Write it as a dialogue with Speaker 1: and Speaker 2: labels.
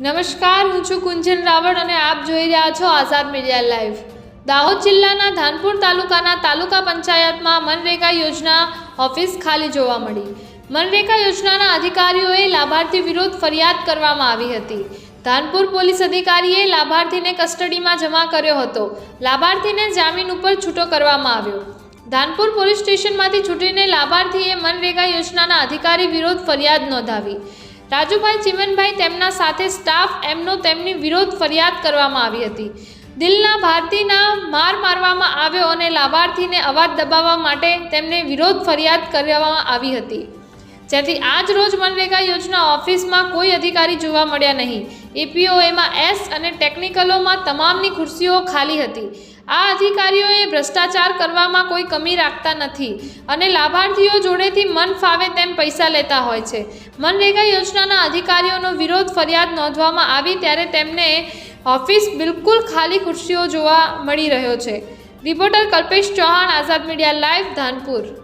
Speaker 1: નમસ્કાર, હું છું કુંજન રાવળ અને આપ જોઈ રહ્યા છો આઝાદ મીડિયા લાઈવ. દાહોદ જિલ્લાના ધાનપુર તાલુકાના તાલુકા પંચાયતમાં મનરેગા યોજના ઓફિસ ખાલી જોવા મળી. મનરેગા યોજનાના અધિકારીઓએ લાભાર્થી વિરુદ્ધ ફરિયાદ કરવામાં આવી હતી. ધાનપુર પોલીસ અધિકારીએ લાભાર્થીને કસ્ટડીમાં જમા કર્યો હતો. લાભાર્થીને જામીન ઉપર છૂટો કરવામાં આવ્યો. ધાનપુર પોલીસ સ્ટેશનમાંથી છૂટીને લાભાર્થીએ મનરેગા યોજનાના અધિકારી વિરુદ્ધ ફરિયાદ નોંધાવી. રાજુભાઈ ચિમનભાઈ તેમના સાથે સ્ટાફ એમનો તેમની વિરોધ ફરિયાદ કરવામાં આવી હતી. દિલના ભારતીના માર મારવામાં આવ્યો અને લાભાર્થીને અવાજ દબાવવા માટે તેમને વિરોધ ફરિયાદ કરવામાં આવી હતી. જેથી આજ રોજ મનરેગા યોજના ઓફિસમાં કોઈ અધિકારી જોવા મળ્યા નહીં. એપીઓએમાં એસ અને ટેકનિકલોમાં તમામની ખુરશીઓ ખાલી હતી. આ અધિકારીઓએ ભ્રષ્ટાચાર કરવામાં કોઈ કમી રાખતા નથી અને લાભાર્થીઓ જોડેથી મન ફાવે તેમ પૈસા લેતા હોય છે. મનરેગા યોજનાના અધિકારીઓનો વિરોધ ફરિયાદ નોંધવામાં આવી ત્યારે તેમને ઓફિસ બિલકુલ ખાલી ખુરશીઓ જોવા મળી રહ્યો છે. Reporter Kalpesh Chauhan, Azad media live, Dhanpur.